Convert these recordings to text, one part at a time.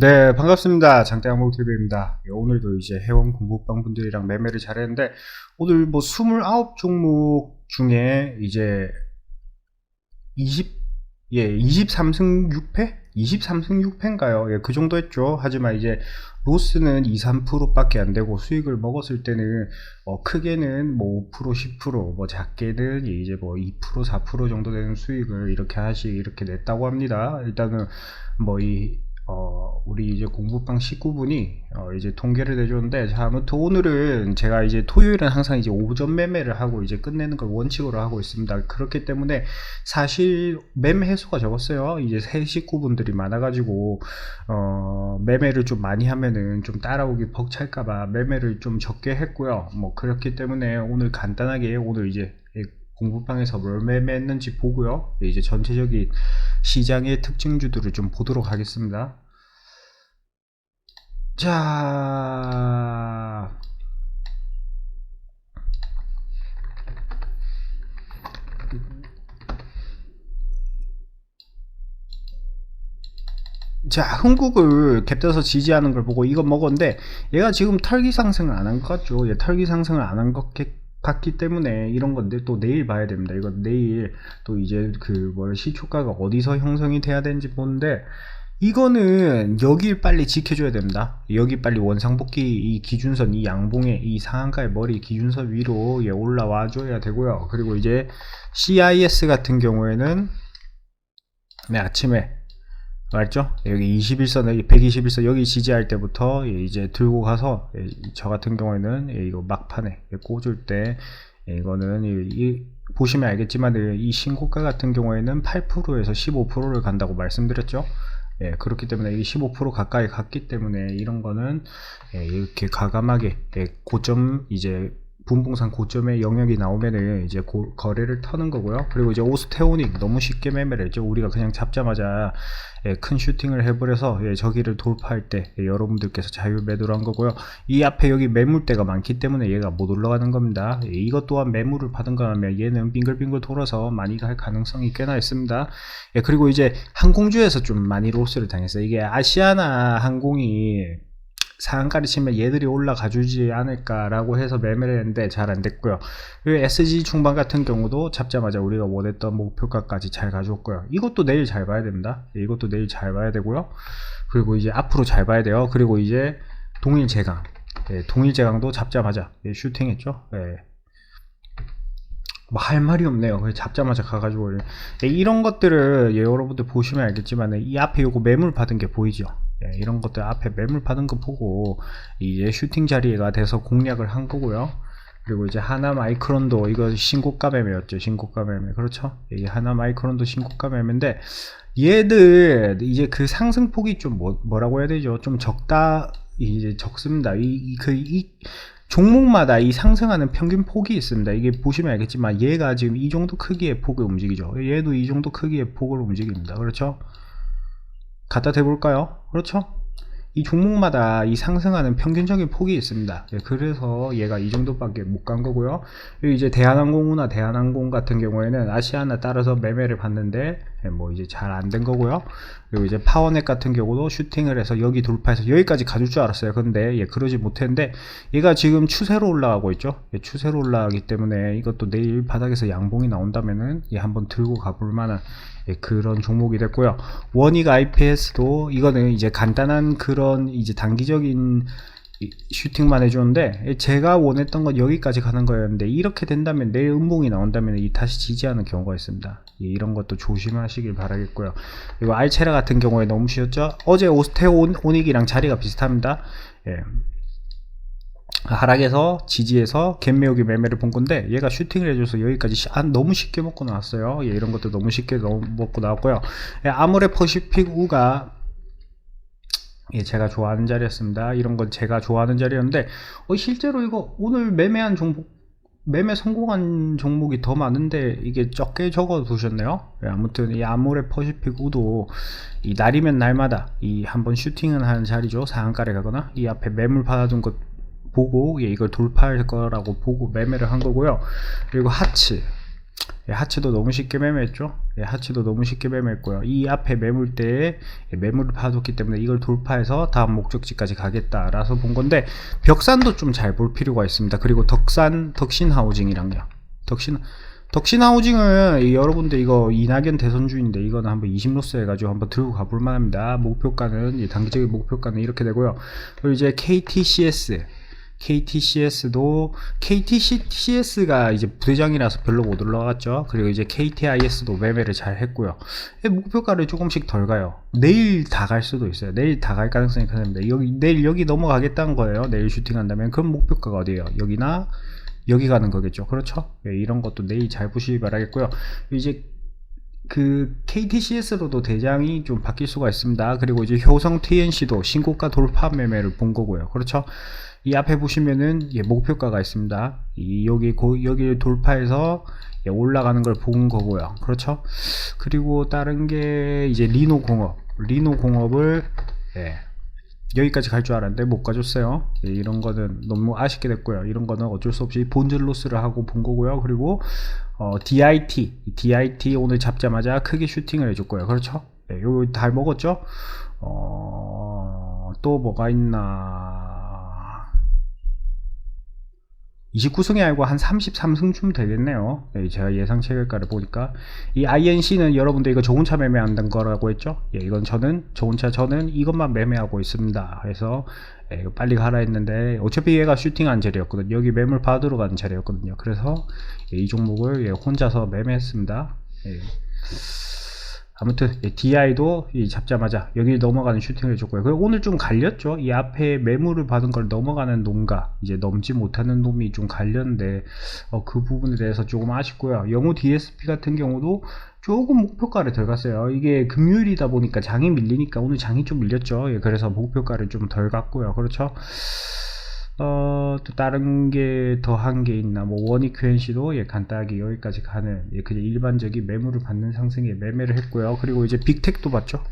네, 반갑습니다. 장대항목TV입니다. 오늘도 이제 회원 공부방 분들이랑 매매를 잘했는데, 오늘 뭐 29 종목 중에 이제 20, 예, 23승 6패? 23승 6패인가요? 예, 그 정도 했죠. 하지만 이제 로스는 2, 3%밖에 안 되고 수익을 먹었을 때는 어, 크게는 뭐 5%, 10%, 뭐 작게는 이제 뭐 2%, 4% 정도 되는 수익을 이렇게 하시 이렇게 냈다고 합니다. 일단은 뭐 이 어, 우리 이제 공부방 19분이 어, 이제 통계를 내줬는데 자 아무튼 오늘은 제가 이제 토요일은 항상 이제 오전 매매를 하고 이제 끝내는 걸 원칙으로 하고 있습니다. 그렇기 때문에 사실 매매 횟수가 적었어요. 이제 새 식구분들이 많아가지고 어, 매매를 좀 많이 하면은 좀 따라오기 벅찰까봐 매매를 좀 적게 했고요. 뭐 그렇기 때문에 오늘 간단하게 오늘 이제 공부방에서 뭘 매매했는지 보고요. 이제 전체적인 시장의 특징주들을 좀 보도록 하겠습니다. 자, 자, 흥국을 갭떠서 지지하는 걸 보고 이거 먹었는데 얘가 지금 털기 상승을 안 한 것 같죠? 얘 털기 상승을 안 한 것 같 기 때문에 이런 건데 또 내일 봐야 됩니다. 이거 내일 또 이제 그뭐 시초가가 어디서 형성이 돼야 되는지 보는데 이거는 여길 빨리 지켜줘야 됩니다. 여기 빨리 원상복귀 이 기준선 이 양봉의 이 상한가의 머리 기준선 위로 예, 올라와 줘야 되고요. 그리고 이제 CIS 같은 경우에는 네, 아침에 맞죠? 여기 21선, 121선 여기 지지할 때부터 이제 들고 가서 저 같은 경우에는 이거 막판에 꽂을 때 이거는 이, 보시면 알겠지만 이 신고가 같은 경우에는 8%에서 15%를 간다고 말씀드렸죠. 예, 그렇기 때문에 이 15% 가까이 갔기 때문에 이런 거는 예, 이렇게 가감하게 예, 고점 이제 분봉상 고점의 영역이 나오면은 이제 고, 거래를 터는 거고요. 그리고 이제 오스테오닉 너무 쉽게 매매를 했죠. 우리가 그냥 잡자마자 예, 큰 슈팅을 해버려서 예, 저기를 돌파할 때 예, 여러분들께서 자유 매도를 한 거고요. 이 앞에 여기 매물대가 많기 때문에 얘가 못 올라가는 겁니다. 예, 이것 또한 매물을 받은 거라면 얘는 빙글빙글 돌아서 많이 갈 가능성이 꽤나 있습니다. 예, 그리고 이제 항공주에서 좀 많이 로스를 당했어요. 이게 아시아나 항공이 상한가를 치면 얘들이 올라가 주지 않을까라고 해서 매매를 했는데 잘 안 됐고요. 그리고 SG 중반 같은 경우도 잡자마자 우리가 원했던 목표가까지 잘 가져왔고요. 이것도 내일 잘 봐야 됩니다. 예, 이것도 내일 잘 봐야 되고요. 그리고 이제 앞으로 잘 봐야 돼요. 그리고 이제 동일 제강. 예, 동일 제강도 잡자마자 예, 슈팅했죠. 예. 뭐할 말이 없네요. 잡자마자 가가지고 예, 이런 것들을 예, 여러분들 보시면 알겠지만 이 앞에 요거 매물 받은 게 보이죠. 예, 이런 것들 앞에 매물 받은 거 보고 이제 슈팅 자리가 돼서 공략을 한 거고요. 그리고 이제 하나 마이크론도 이거 신고가 매매였죠. 신고가 매매. 그렇죠? 이 하나 마이크론도 신고가 매매인데 얘들 이제 그 상승폭이 좀 뭐, 뭐라고 해야 되죠? 좀 적다 이제 적습니다. 이 그이 종목마다 이 상승하는 평균 폭이 있습니다. 이게 보시면 알겠지만 얘가 지금 이 정도 크기의 폭을 움직이죠. 얘도 이 정도 크기의 폭을 움직입니다. 그렇죠? 갖다 대볼까요? 그렇죠? 이 종목마다 이 상승하는 평균적인 폭이 있습니다. 예, 그래서 얘가 이 정도밖에 못 간 거고요. 이제 대한항공이나 대한항공 같은 경우에는 아시아나 따라서 매매를 받는데 예, 뭐 이제 잘 안 된 거고요. 그리고 이제 파워넷 같은 경우도 슈팅을 해서 여기 돌파해서 여기까지 가줄 줄 알았어요. 근데 예, 그러지 못했는데 얘가 지금 추세로 올라가고 있죠. 예, 추세로 올라가기 때문에 이것도 내일 바닥에서 양봉이 나온다면은 예, 한번 들고 가볼 만한 예, 그런 종목이 됐고요. 원익 IPS도 이거는 이제 간단한 그런 이제 단기적인 슈팅만 해주는데 제가 원했던 건 여기까지 가는 거였는데 이렇게 된다면 내일 음봉이 나온다면 이 다시 지지하는 경우가 있습니다. 예, 이런 것도 조심하시길 바라겠고요. 그리고 알체라 같은 경우에 너무 쉬웠죠. 어제 오스테오 오닉이랑 자리가 비슷합니다. 예. 하락에서 지지해서 갭매우기 매매를 본 건데 얘가 슈팅을 해줘서 여기까지 아, 너무 쉽게 먹고 나왔어요 예, 이런 것도 너무 쉽게 너무 먹고 나왔고요 예, 아무래 퍼시픽 우가 예, 제가 좋아하는 자리였습니다 이런 건 제가 좋아하는 자리였는데 어, 실제로 이거 오늘 매매한 종목 매매 성공한 종목이 더 많은데 이게 적게 적어 두셨네요. 예, 아무튼 이 아모레 퍼시픽 우도 이 날이면 날마다 이 한번 슈팅은 하는 자리죠. 상한가에 가거나 이 앞에 매물 받아둔 것 보고 예, 이걸 돌파할 거라고 보고 매매를 한 거고요. 그리고 하츠 예, 하체도 너무 쉽게 매매했죠. 예, 하체도 너무 쉽게 매매했고요. 이 앞에 매물대에 예, 매물을 파뒀기 때문에 이걸 돌파해서 다음 목적지까지 가겠다라서 본 건데 벽산도 좀 잘 볼 필요가 있습니다. 그리고 덕산 덕신 하우징이랑요. 덕신 덕신 하우징은 이 여러분들 이거 이낙연 대선주인데 이거는 한번 20로스 해가지고 한번 들고 가볼 만합니다. 목표가는 이 단기적인 목표가는 이렇게 되고요. 그리고 이제 KTCS KTCS도 KTCS가 이제 부대장이라서 별로 못 올라갔죠. 그리고 이제 KTIS도 매매를 잘 했고요. 예, 목표가를 조금씩 덜 가요. 내일 다 갈 수도 있어요. 내일 다 갈 가능성이 크습니다. 여기 내일 여기 넘어가겠다는 거예요. 내일 슈팅한다면 그럼 목표가가 어디예요? 여기나 여기 가는 거겠죠. 그렇죠? 예, 이런 것도 내일 잘 보시기 바라겠고요. 이제 그 KTCS로도 대장이 좀 바뀔 수가 있습니다. 그리고 이제 효성 TNC도 신고가 돌파 매매를 본 거고요. 그렇죠? 이 앞에 보시면은 예, 목표가가 있습니다. 이 여기 고, 여기를 돌파해서 예, 올라가는 걸 본 거고요. 그렇죠? 그리고 다른 게 이제 리노 공업, 리노 공업을 예, 여기까지 갈 줄 알았는데 못 가줬어요. 예, 이런 거는 너무 아쉽게 됐고요. 이런 거는 어쩔 수 없이 본전 로스를 하고 본 거고요. 그리고 어, DIT, DIT 오늘 잡자마자 크게 슈팅을 해줬고요. 그렇죠? 예, 요거 다 먹었죠? 어, 또 뭐가 있나? 29승이 아니고 한 33승쯤 되겠네요. 예, 제가 예상 체결가를 보니까 이 INC는 여러분들 이거 좋은 차 매매한다는 거라고 했죠. 예, 이건 저는 좋은 차 저는 이것만 매매하고 있습니다. 그래서 예, 빨리 가라 했는데 어차피 얘가 슈팅한 자리였거든요. 여기 매물 받으러 가는 자리였거든요. 그래서 예, 이 종목을 예, 혼자서 매매했습니다. 예. 아무튼 예, DI도 이 잡자마자 여기 넘어가는 슈팅을 해줬고요. 그리고 오늘 좀 갈렸죠. 이 앞에 매물을 받은 걸 넘어가는 놈과 이제 넘지 못하는 놈이 좀 갈렸는데 어, 그 부분에 대해서 조금 아쉽고요. 영호 DSP 같은 경우도 조금 목표가를 덜 갔어요. 이게 금요일이다 보니까 장이 밀리니까 오늘 장이 좀 밀렸죠. 예, 그래서 목표가를 좀 덜 갔고요. 그렇죠. 어, 또 다른 게 더한 게 있나, 뭐, 원익 QNC도 예, 간단하게 여기까지 가는, 예, 그냥 일반적인 매물을 받는 상승에 매매를 했고요. 그리고 이제 빅텍도 봤죠?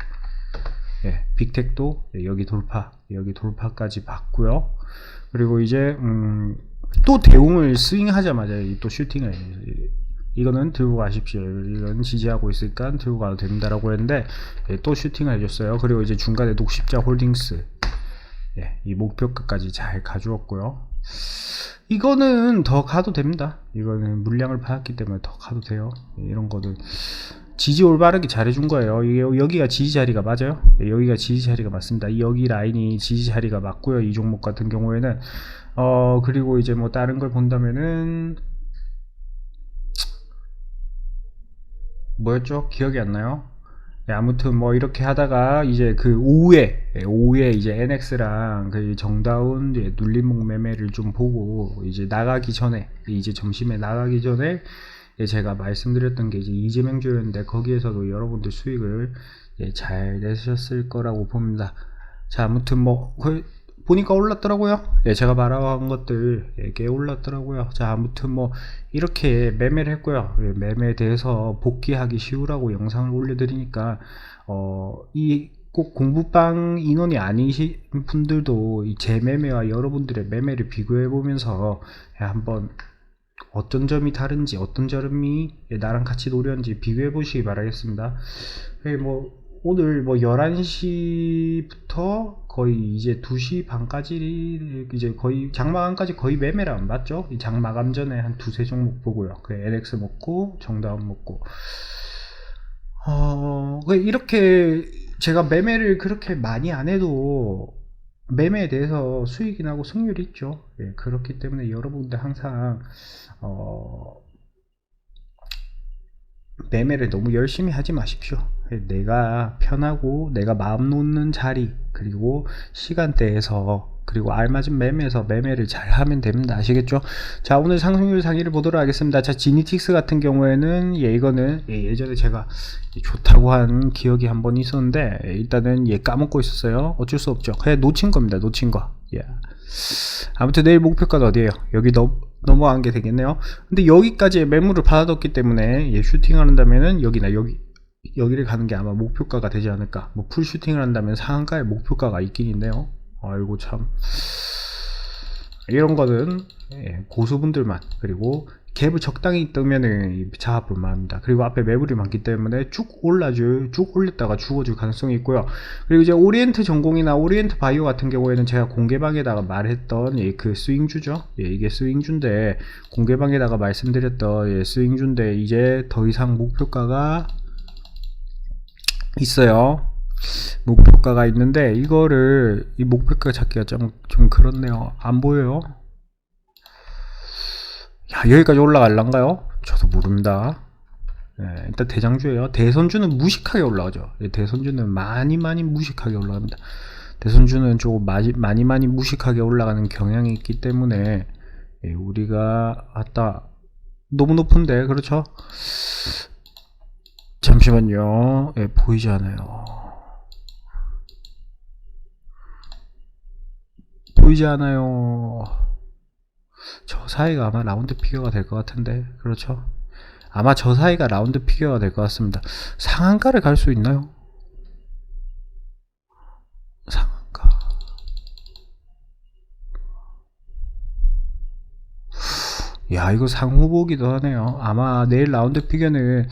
예, 빅텍도 예, 여기 돌파, 여기 돌파까지 봤고요. 그리고 이제, 음, 또 대웅을 스윙하자마자 이또 슈팅을, 예, 이거는 들고 가십시오. 이건 지지하고 있으니까 들고 가도 됩니다라고 했는데, 예, 또 슈팅을 해줬어요. 그리고 이제 중간에 녹십자 홀딩스, 예, 이 목표가까지 잘 가주었고요. 이거는 더 가도 됩니다. 이거는 물량을 파악기 때문에 더 가도 돼요. 예, 이런 거는 지지 올바르게 잘해준 거예요. 이게 여기가 지지 자리가 맞아요. 예, 여기가 지지 자리가 맞습니다. 이 여기 라인이 지지 자리가 맞고요. 이 종목 같은 경우에는 어 그리고 이제 뭐 다른 걸 본다면은 뭐였죠? 기억이 안 나요. 네, 아무튼 뭐 이렇게 하다가 이제 그 오후에 예, 오후에 이제 NX랑 그 정다운 예, 눌림목 매매를 좀 보고 이제 나가기 전에 이제 점심에 나가기 전에 예, 제가 말씀드렸던 게 이제 이재명 주였는데 거기에서도 여러분들 수익을 예, 잘 내셨을 거라고 봅니다. 자 아무튼 뭐 그, 보니까 올랐더라고요. 예, 제가 말한 것들 예, 꽤 올랐더라고요. 자 아무튼 뭐 이렇게 매매를 했고요. 예, 매매에 대해서 복귀하기 쉬우라고 영상을 올려드리니까 어, 이 꼭 공부방 인원이 아니신 분들도 이 제 매매와 여러분들의 매매를 비교해 보면서 예, 한번 어떤 점이 다른지 어떤 점이 예, 나랑 같이 노렸는지 비교해 보시기 바라겠습니다. 예, 뭐 오늘 뭐 11시부터 거의 이제 2시 반까지 이제 거의 장마감까지 거의 매매를 안 봤죠. 이 장마감 전에 한 두세 종목 보고요. 그 LX 먹고 정다운 먹고 어, 그 이렇게 제가 매매를 그렇게 많이 안 해도 매매에 대해서 수익이 나고 승률이 있죠. 예, 그렇기 때문에 여러분들 항상 어, 매매를 너무 열심히 하지 마십시오. 내가 편하고 내가 마음 놓는 자리 그리고 시간대에서 그리고 알맞은 매매에서 매매를 잘 하면 됩니다. 아시겠죠? 자 오늘 상승률 상위를 보도록 하겠습니다. 자 지니틱스 같은 경우에는 예 이거는 예, 전에 제가 좋다고 한 기억이 한 번 있었는데 예, 일단은 예 까먹고 있었어요. 어쩔 수 없죠. 그냥 놓친 겁니다. 놓친 거. 예. 아무튼 내일 목표가는 어디에요? 여기 넘, 넘어간 게 되겠네요. 근데 여기까지 매물을 받아뒀기 때문에 예, 슈팅을 한다면은 여기나 여기 여기를 가는 게 아마 목표가가 되지 않을까. 뭐 풀 슈팅을 한다면 상한가의 목표가가 있긴 있네요. 아이고 참 이런 거는 예, 고수분들만 그리고 갭을 적당히 뜨면은 잡아볼 만합니다. 그리고 앞에 매물이 많기 때문에 쭉 올라줄, 쭉 올렸다가 죽어줄 가능성이 있고요. 그리고 이제 오리엔트 전공이나 오리엔트 바이오 같은 경우에는 제가 공개방에다가 말했던 예, 그 스윙주죠. 예, 이게 스윙주인데 공개방에다가 말씀드렸던 예, 스윙주인데 이제 더 이상 목표가가 있어요. 목표가가 있는데 이거를 이 목표가 찾기가 좀, 좀 그렇네요. 안 보여요. 야 여기까지 올라갈란가요? 저도 모릅니다. 예, 일단 대장주예요. 대선주는 무식하게 올라가죠. 예, 대선주는 많이 많이 무식하게 올라갑니다. 대선주는 조금 많이 많이 많이 무식하게 올라가는 경향이 있기 때문에 예, 우리가 아따 너무 높은데 그렇죠? 잠시만요. 예, 보이지 않아요. 보이지 않아요. 저 사이가 아마 라운드 피겨가 될 것 같은데 그렇죠? 아마 저 사이가 라운드 피겨가 될 것 같습니다. 상한가를 갈 수 있나요? 상한가 야 이거 상후보기도 하네요. 아마 내일 라운드 피겨는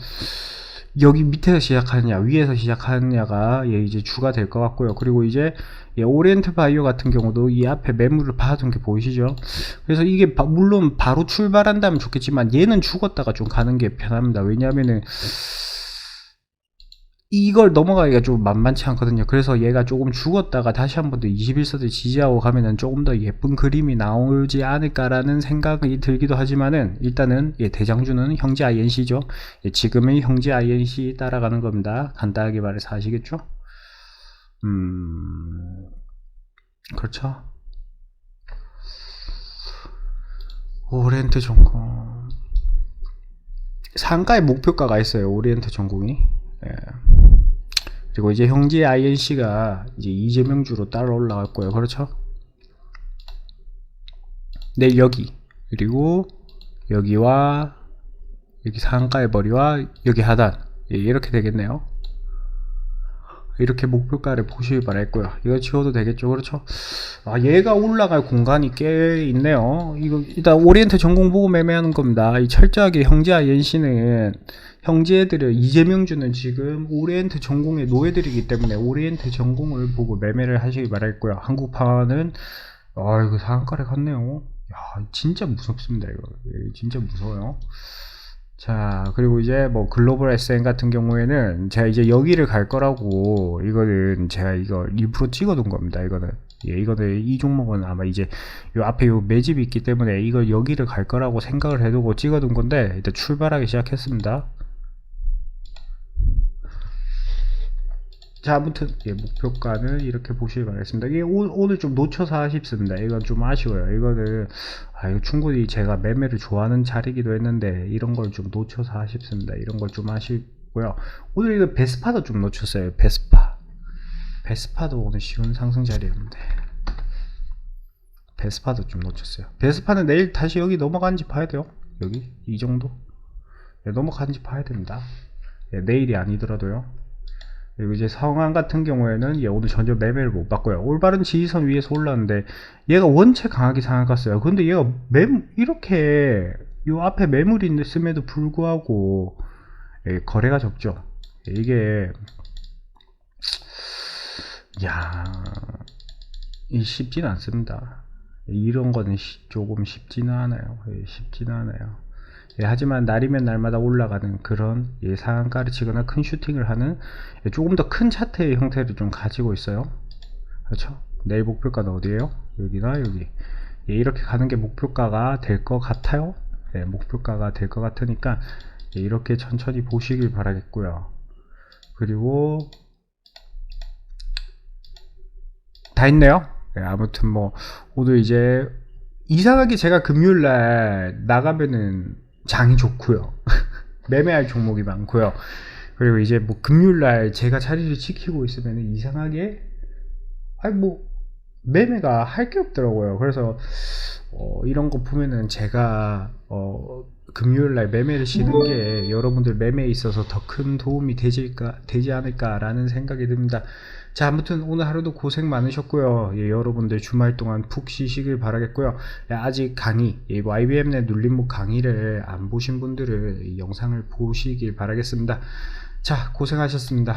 여기 밑에서 시작하느냐 위에서 시작하느냐가 예, 이제 주가 될 것 같고요. 그리고 이제 예, 오리엔트 바이오 같은 경우도 이 앞에 매물을 봐둔 게 보이시죠? 그래서 이게 바- 물론 바로 출발한다면 좋겠지만 얘는 죽었다가 좀 가는 게 편합니다. 왜냐하면은 이걸 넘어가기가 좀 만만치 않거든요. 그래서 얘가 조금 죽었다가 다시 한 번 더 21서드 지지하고 가면은 조금 더 예쁜 그림이 나오지 않을까라는 생각이 들기도 하지만은 일단은 예, 대장주는 형제 INC죠. 예, 지금의 형제 INC 따라가는 겁니다. 간단하게 말해서 아시겠죠? 음, 그렇죠. 오리엔트 전공. 상가의 목표가가 있어요. 오리엔트 전공이. 예. 그리고 이제 형제 INC가 이제 이재명 주로 따라 올라갈 거예요. 그렇죠? 네, 여기. 그리고 여기와 여기 상가의 머리와 여기 하단. 예, 이렇게 되겠네요. 이렇게 목표가를 보시길 바랬고요. 이거 지워도 되겠죠, 그렇죠? 아, 얘가 올라갈 공간이 꽤 있네요. 이거 일단 오리엔트 전공 보고 매매하는 겁니다. 이 철저하게 형제 INC는 형제들을 이재명주는 지금 오리엔트 전공의 노예들이기 때문에 오리엔트 전공을 보고 매매를 하시길 바랬고요. 한국파는 아 이거 상한가를 갔네요. 야 진짜 무섭습니다 이거 예, 진짜 무서워요. 자 그리고 이제 뭐 글로벌 SN 같은 경우에는 제가 이제 여기를 갈 거라고 이거는 제가 이거 일부러 찍어 둔 겁니다 이거는. 예 이거는 이 종목은 아마 이제 요 앞에 요 매집이 있기 때문에 이걸 여기를 갈 거라고 생각을 해두고 찍어 둔 건데 일단 출발하기 시작했습니다 자 아무튼 예, 목표가는 이렇게 보시길 바라겠습니다. 이게 오, 오늘 좀 놓쳐서 아쉽습니다. 이건 좀 아쉬워요. 이거는 아 이거 충분히 제가 매매를 좋아하는 자리기도 했는데 이런 걸 좀 놓쳐서 아쉽습니다. 이런 걸 좀 아쉽고요. 오늘 이거 베스파도 좀 놓쳤어요. 베스파. 베스파도 오늘 쉬운 상승 자리였는데. 베스파도 좀 놓쳤어요. 베스파는 내일 다시 여기 넘어가는지 봐야 돼요. 여기? 이 정도? 예, 넘어가는지 봐야 됩니다. 예, 내일이 아니더라도요 그리고 이제 상황 같은 경우에는 얘 오늘 전혀 매매를 못 받고요. 올바른 지지선 위에서 올랐는데 얘가 원체 강하게 상한갔어요. 근데 얘가 매 이렇게 요 앞에 매물이 있음에도 불구하고 예, 거래가 적죠. 이게 야, 이 쉽지는 않습니다. 이런 거는 시- 조금 쉽지는 않아요. 예, 쉽지는 않아요. 예, 하지만 날이면 날마다 올라가는 그런 예, 상한가를 치거나 큰 슈팅을 하는 예, 조금 더 큰 차트의 형태를 좀 가지고 있어요. 그렇죠? 내일 목표가는 어디예요? 여기나 여기. 예, 이렇게 가는 게 목표가가 될 것 같아요. 예, 목표가가 될 것 같으니까 예, 이렇게 천천히 보시길 바라겠고요. 그리고 다 했네요. 예, 아무튼 뭐 오늘 이제 이상하게 제가 금요일 날 나가면은 장이 좋고요. 매매할 종목이 많고요. 그리고 이제 뭐 금요일 날 제가 자리를 지키고 있으면 이상하게 아니 뭐 매매가 할 게 없더라고요. 그래서 어, 이런 거 보면은 제가 어, 금요일 날 매매를 쉬는 게 여러분들 매매에 있어서 더 큰 도움이 되질까, 되지 않을까라는 생각이 듭니다. 자, 아무튼 오늘 하루도 고생 많으셨고요. 예, 여러분들 주말 동안 푹 쉬시길 바라겠고요. 예, 아직 강의, 예, YBM 내 눌림목 강의를 안 보신 분들은 이 영상을 보시길 바라겠습니다. 자, 고생하셨습니다.